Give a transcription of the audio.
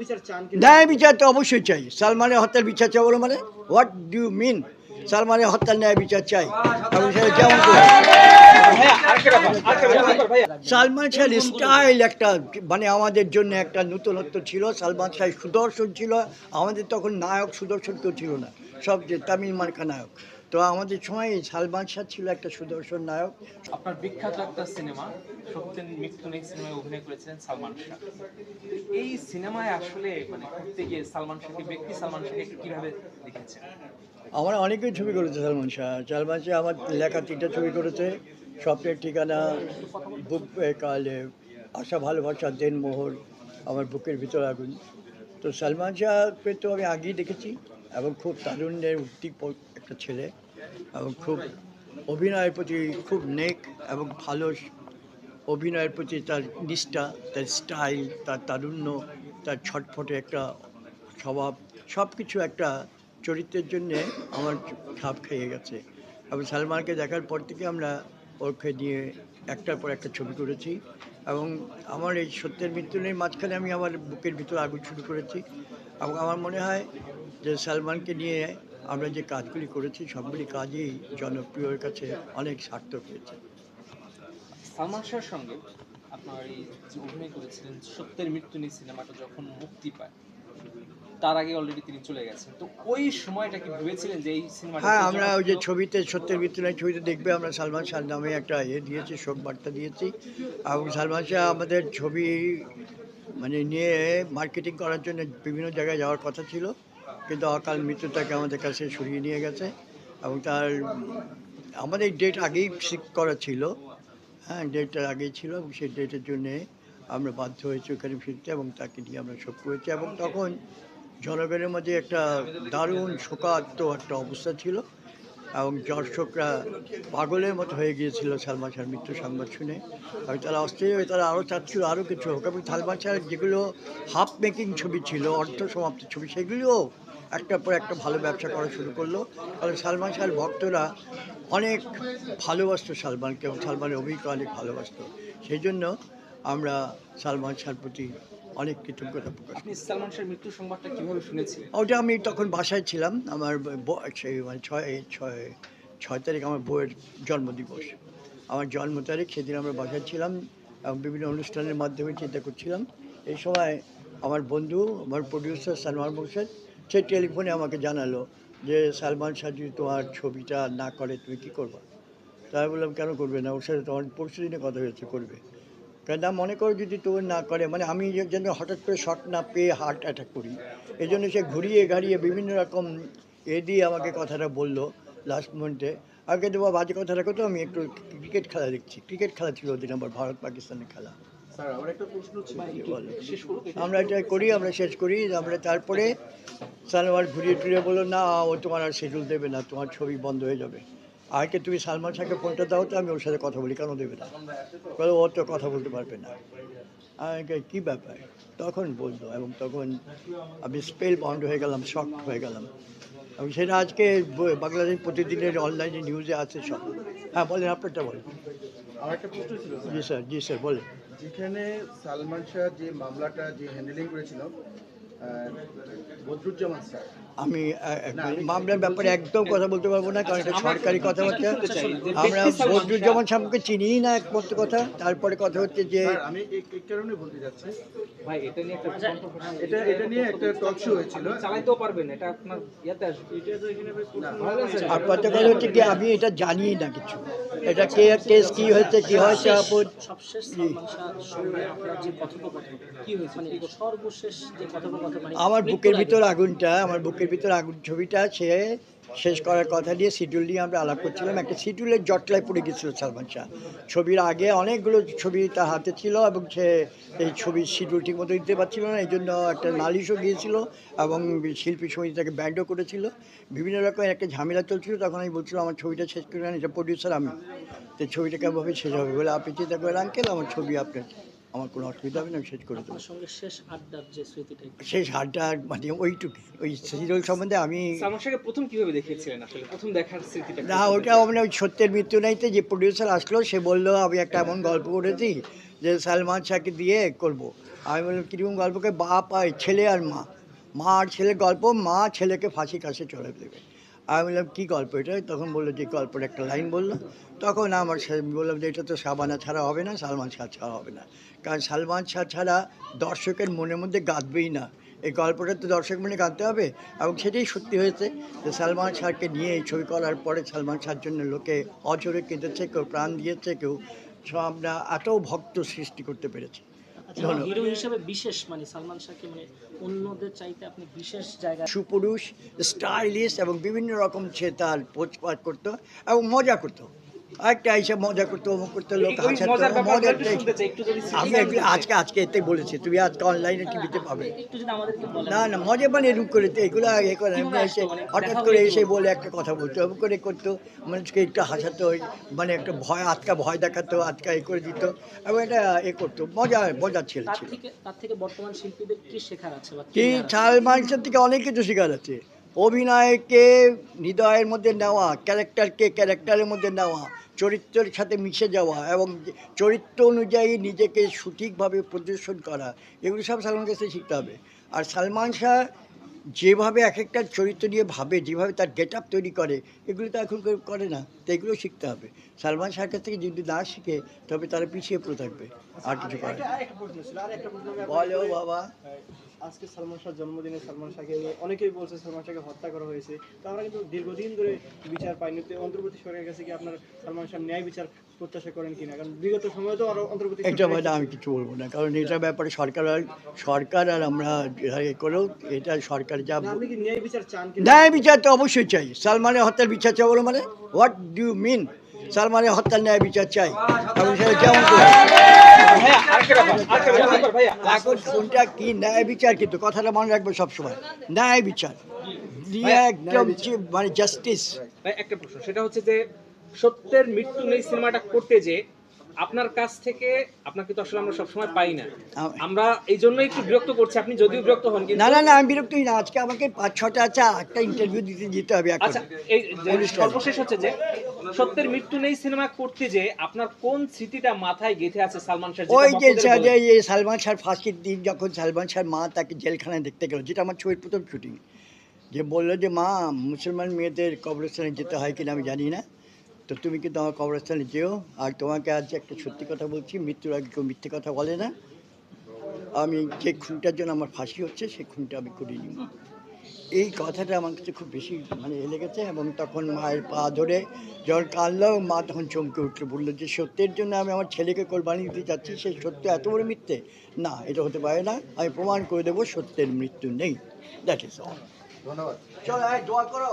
বিচার চান কি ন্যায় বিচার তো অবশ্যই চাই। সালমানের হত্যার বিচার চাই বলো মানে? হোয়াট ডু মিন সালমানের হত্যার ন্যায় বিচার চাই। এবং সেটা যেমন সালমান শাহের স্টাইল একটা মানে আমাদের জন্য একটা নতুনত্ব ছিল। সালমান শাহ সুদর্শন ছিল। আমাদের তখন নায়ক সুদর্শন কেউ ছিল না। সব যে তামিল মার্কা নায়ক। তো আমাদের সময় সালমান শাহ ছিল একটা সুদর্শন নায়ক। আপনার বিখ্যাত একটা সিনেমা সত্যেন মৃত্যু নেই সিনেমায় অভিনয় করেছিলেন সালমান শাহ। এই সিনেমায় আসলে মানে করতে গিয়ে সালমান শাহকে ব্যক্তি সালমান শাহকে কীভাবে লিখেছেন আমার অনেকেই ছবি করেছে সালমান শাহ। সালমান শাহ আমার লেখা তিনটা ছবি করেছে। স্বপ্নের ঠিকানা বুক কালে আশা ভালোবাসা দেন মোহর আমার বুকের ভিতর আগুন। তো সালমান শাহকে তো আমি আগেই দেখেছি এবং খুব তারুণ্যের উদ্দীপক একটা ছেলে এবং খুব অভিনয়ের প্রতি খুব নেক এবং ভালো অভিনয়ের প্রতি তার নিষ্ঠা, তার স্টাইল, তার তারুণ্য, তার ছটফটে একটা স্বভাব সব কিছু একটা চরিত্রের জন্যে আমার খাপ খেয়ে গেছে। এবং সালমানকে দেখার পর থেকে আমরা ওকে নিয়ে একটার পর একটা ছবি করেছি এবং আমার এই সত্যের মৃত্যু নেই মাঝখানে আমি আমার বুকের ভিতর আগুন শুরু করেছি এবং আমার মনে হয় যে সালমানকে নিয়ে আমরা যে কাজগুলি করেছি, সবগুলি কাজই জনপ্রিয়র কাছে অনেক সার্থক হয়েছে। সালমান শাহের সঙ্গে আপনার এই অভিনয় করেছিলেন, সত্যের মৃত্যু নেই সিনেমাটা যখন মুক্তি পায় তার আগে অলরেডি তিনি চলে গেছেন। তো ওই সময়টা কি ভেবেছিলেন যে এই সিনেমাটা হ্যাঁ আমরা ওই যে ছবিতে সত্যের মৃত্যুর ছবিতে দেখবে আমরা সালমান শাহ নামে একটা ইয়ে দিয়েছি শোক বার্তা দিয়েছি। এবং সালমান শাহ আমাদের ছবি মানে নিয়ে মার্কেটিং করার জন্য বিভিন্ন জায়গায় যাওয়ার কথা ছিল। কিন্তু অকাল মৃত্যু তাকে আমাদের কাছে সরিয়ে নিয়ে গেছে। এবং তার আমাদের ডেট আগেই ঠিক করা ছিল। হ্যাঁ ডেটটা আগেই ছিল এবং সেই ডেটের জন্যে আমরা বাধ্য হয়েছি ওখানে ফিরতে এবং তাকে নিয়ে আমরা শোক করেছি। এবং তখন জনগণের মধ্যে একটা দারুণ শোকাত্ম একটা অবস্থা ছিল এবং দর্শকরা পাগলের মতো হয়ে গিয়েছিল সালমান শাহর মৃত্যু সংবাদ শুনে। এবং তারা অস্থির হয়ে তারা আরও চাচ্ছিল আরও কিছু হোক। এবং সালমান শাহের যেগুলো হাফ মেকিং ছবি ছিল অর্থ সমাপ্তি ছবি, সেগুলিও একটার পর একটা ভালো ব্যবসা করা শুরু করল। কারণ সালমান শাহের ভক্তরা অনেক ভালোবাসত সালমানকে এবং সালমানের অভিজ্ঞ অনেক ভালোবাসত। সেই জন্য আমরা সালমান শাহর প্রতি অনেক কৃতজ্ঞতা প্রকাশ আপনি সালমান শাহের মৃত্যু সংবাদটা কীভাবে শুনেছিলেন? ওটা আমি তখন বাসায় ছিলাম আমার সেই মানে ছয় ছয় ছয় তারিখ আমার বউয়ের জন্মদিবস। আমার জন্ম তারিখ সেদিন আমরা বাসায় ছিলাম এবং বিভিন্ন অনুষ্ঠানের মাধ্যমে চিন্তা করছিলাম। এই সময় আমার বন্ধু আমার প্রডিউসার সালমান মোর্শেদ সে টেলিফোনে আমাকে জানালো যে সালমান শাহ যদি তোমার ছবিটা না করে তুমি কী করবা? তাই বললাম কেন করবে না? ওর সাথে তোমার পরশু দিনে কথা হয়েছে করবে। কেন মনে করো যদি তোমার না করে মানে আমি যেন হঠাৎ করে শট না পেয়ে হার্ট অ্যাটাক করি। এই জন্য সে ঘুরিয়ে ঘাড়িয়ে বিভিন্ন রকম এ দিয়ে আমাকে কথাটা বলল লাস্ট মোমেন্টে আগে দেবো বাজে কথা রাখো তো আমি একটু ক্রিকেট খেলা দেখছি। ক্রিকেট খেলা ছিল ওদিন আমার ভারত পাকিস্তানের খেলা। আমার এটা। করি? আমরা শেষ করি আমরা তারপরে সালমান ঘুরিয়ে টুরিয়ে বলল না ও তোমার আর শিডিউল দেবে না তোমার ছবি বন্ধ হয়ে যাবে। আগে তুমি সালমান শাহকে ফোনটা দাও তো আমি ওর সাথে কথা বলি কেন দেবে না? বলে ও তো কথা বলতে পারবে না। আমি কই, কী ব্যাপার? তখন বলল এবং তখন আমি স্পেল বন্ধ হয়ে গেলাম শক হয়ে গেলাম। এবং সেটা আজকে বাংলাদেশ প্রতিদিনের অনলাইনে নিউজে আছে সব। হ্যাঁ বলেন আপনারটা বলেন। আমার একটা প্রশ্ন ছিল জি স্যার জি স্যার বলেন। যেখানে সালমান শাহ যে মামলাটা যে হ্যান্ডেলিং করেছিল বদরুজ্জামান স্যার আমি মামলার ব্যাপারে একদম কথা বলতে পারব না কারণ এটা সরকারি কথাবার্তা আমরা বদরুজ্জামান সাহেবকে চিনিই না একমাত্র কথা। তারপরে কথা হচ্ছে যে আমি এই কারণে বলতে যাচ্ছি। ভাই এটা নিয়ে একটা এটা এটা নিয়ে একটা টক শো হয়েছিল। চালাইতেও পারবেন এটা আপনার ইয়াতে আসবে। আপাতত কথা হচ্ছে কি আমি এটা জানি না কিছু। এটা কে কেস কি হয়েছে কি হয়েছে সবশেষ যে কথোপকথন কি মানে সর্বশেষ যে কথোপকথন মানে আমার বুকের ভিতর আগুনটা আমার বুকের ভিতর আগুন ছবিটা সে শেষ করার কথা দিয়ে শিডিউল নিয়ে আমরা আলাপ করছিলাম। একটা শিডিউলের জটলায় পড়ে গেছিল সালমান শাহ। ছবির আগে অনেকগুলো ছবি তার হাতে ছিল এবং সে এই ছবির শিডিউল ঠিক মতো দিতে পারছিল না এই জন্য একটা নালিশও গিয়েছিল এবং শিল্পী সমিতি তাকে ব্যান্ডও করেছিল। বিভিন্ন রকমের একটা ঝামেলা চলছিল, তখন আমি বলছিলাম, আমার ছবিটা শেষ করে এটা প্রডিউসার আমি। তো ছবিটা কেমনভাবে শেষ হবে বলে আপনি চিন্তা করেন আঙ্কেল, আমার ছবি আপনার। আমার কোনো অসুবিধা হবে না আমি শেষ করে দেবো। সঙ্গে শেষ আড্ডার যে স্মৃতিটা শেষ হারটা মানে ওইটুকু ওই সিরিয়াল সম্বন্ধে আমি প্রথম কীভাবে দেখিয়েছিলেন আসলে? প্রথম দেখার স্মৃতিটা না ওটা মানে ওই সত্যের মৃত্যু নাইতে যে প্রডিউসার আসলো সে বলল আমি একটা এমন গল্প করেছি যে সালমান শাহকে দিয়ে করব। আমি বললাম কীরকম গল্পকে বাপ আর ছেলে আর মা। মা আর ছেলের গল্প মা ছেলেকে ফাঁসি কাছে চলে দেবে। আমি বললাম, কী গল্প এটা? তখন বলল যে, গল্পের একটা লাইন বলল। তখন আমার বললাম যে, এটা তো সাবানা ছাড়া হবে না, সালমান শাহ ছাড়া হবে না। কারণ সালমান শাহ ছাড়া দর্শকের মনের মধ্যে গাঁদবেই না। এই গল্পটা তো দর্শক মনে গাঁদতে হবে এবং সেটাই সত্যি হয়েছে যে, সালমান শাহকে নিয়ে এই ছবি করার পরে সালমান শাহর জন্য লোকে অজরে কেঁদেছে, কেউ প্রাণ দিয়েছে, কেউ আমরা এত ভক্ত সৃষ্টি করতে পেরেছি। হিরো হিসেবে বিশেষ মানে সালমান শাহকে মানে অন্যদের চাইতে আপনি বিশেষ জায়গা সুপুরুষ স্টাইলিশ এবং বিভিন্ন রকম সে তার পোচপাট করতো এবং মজা করতো। একটা এসে মজা করতো অমুক করতো লোক হাসাতো মজার আমি আজকে আজকে এতে বলেছি তুমি আজকে অনলাইনে টিভিতে পাবে? না না মজা মানে এরকম করে তো এগুলো এ করে এমনি এসে হঠাৎ করে এসে বলে একটা কথা বলতো এরকম করে করতো মানুষকে একটু হাসাতো মানে একটা ভয় আটকা ভয় দেখাতো আটকা এ করে দিত এবং এটা এ করতো মজা মজার ছেলে তার ছিল। তার থেকে বর্তমান শিল্পীদের কি শেখার আছে কি মানুষের থেকে অনেক কিছু শেখার আছে। অভিনয়কে হৃদয়ের মধ্যে নেওয়া ক্যারেক্টারকে ক্যারেক্টারের মধ্যে নেওয়া চরিত্রের সাথে মিশে যাওয়া এবং চরিত্র অনুযায়ী নিজেকে সঠিকভাবে প্রদর্শন করা এগুলো সব সালমান কাছে শিখতে হবে। আর সালমান শাহ যেভাবে এক একটা চরিত্র নিয়ে ভাবে যেভাবে তার গেট আপ তৈরি করে এগুলো তো এখন করে না তো এগুলো শিখতে হবে। সালমান শাহের কাছ থেকে যদি না শিখে তবে তারা পিছিয়ে পড়ে থাকবে। আর কিছু করে বলো বাবা। আজকে সালমান শাহ জন্মদিনে সালমান শাহকে নিয়ে অনেকেই বলছে সালমান শাহকে হত্যা করা হয়েছে। তো আমরা কিন্তু দীর্ঘদিন ধরে বিচার পাইনি। তো অন্তর্বর্তী সরকারের কাছে কি আপনার সালমান শাহ ন্যায় বিচার প্রত্যাশা করেন কিনা? কারণ বিগত সময়ে তো আরও অন্তর্বর্তী এটা সরকারের- মানে আমি কিছু বলব না কারণ এটার ব্যাপারে সরকার আর সরকার আর আমরা এ করেও এটা সরকার যা না, আপনি কি ন্যায় বিচার চান কি ন্যায় বিচার তো অবশ্যই চাই। সালমানের হত্যার বিচার চাই বলো মানে? হোয়াট ডু ইউ মিন সালমানের হত্যার ন্যায় বিচার চাই। এবং সেটা যেমন এখন কোনটা কি ন্যায় বিচার কিন্তু কথাটা মনে রাখবে সবসময়। ন্যায় বিচার। একদম মানে জাস্টিস একটা প্রশ্ন সেটা হচ্ছে যে সত্যের মৃত্যু নেই সিনেমাটা করতে যে আপনার কাছ থেকে আপনাকে তো আসলে আমরা সবসময় পাই না। আমরা এই জন্যই একটু বিরক্ত করছি আপনি যদিও বিরক্ত হন কিন্তু না না না আমি বিরক্ত না। আজকে আমাকে পাঁচ ছটা আছে একটা ইন্টারভিউ দিতে যেতে হবে আচ্ছা এই সর্বশেষ হচ্ছে যে সত্যের মৃত্যু নেই সিনেমা করতে যে আপনার কোন স্মৃতিটা মাথায় গেঁথে আছে সালমান শাহ ওই যে যে এই সালমান শাহর ফাঁসির দিন যখন সালমান শাহ মা তাকে জেলখানায় দেখতে গেল যেটা আমার ছবির প্রথম শুটিং যে বলল যে মা মুসলমান মেয়েদের কবরস্থানে যেতে হয় কিনা আমি জানি না। তো তুমি কিন্তু আমার কবরস্থানে যেও। আর তোমাকে আজ একটা সত্যি কথা বলছি মৃত্যুর আগে কেউ মিথ্যে কথা বলে না। আমি যে খুনটার জন্য আমার ফাঁসি হচ্ছে সেই খুনটা আমি করিনি এই কথাটা আমার কাছে খুব বেশি মানে লেগেছে এবং তখন মায়ের পা ধরে যখন কাঁদলো মা তখন চমকে উঠল বলল যে সত্যের জন্য আমি আমার ছেলেকে কোরবানি দিতে যাচ্ছি সেই সত্য এত বড় মিথ্যে? না এটা হতে পারে না আমি প্রমাণ করে দেবো সত্যের মৃত্যু নেই। দ্যাট ইজ অল ধন্যবাদ। চলো দোয়া করো।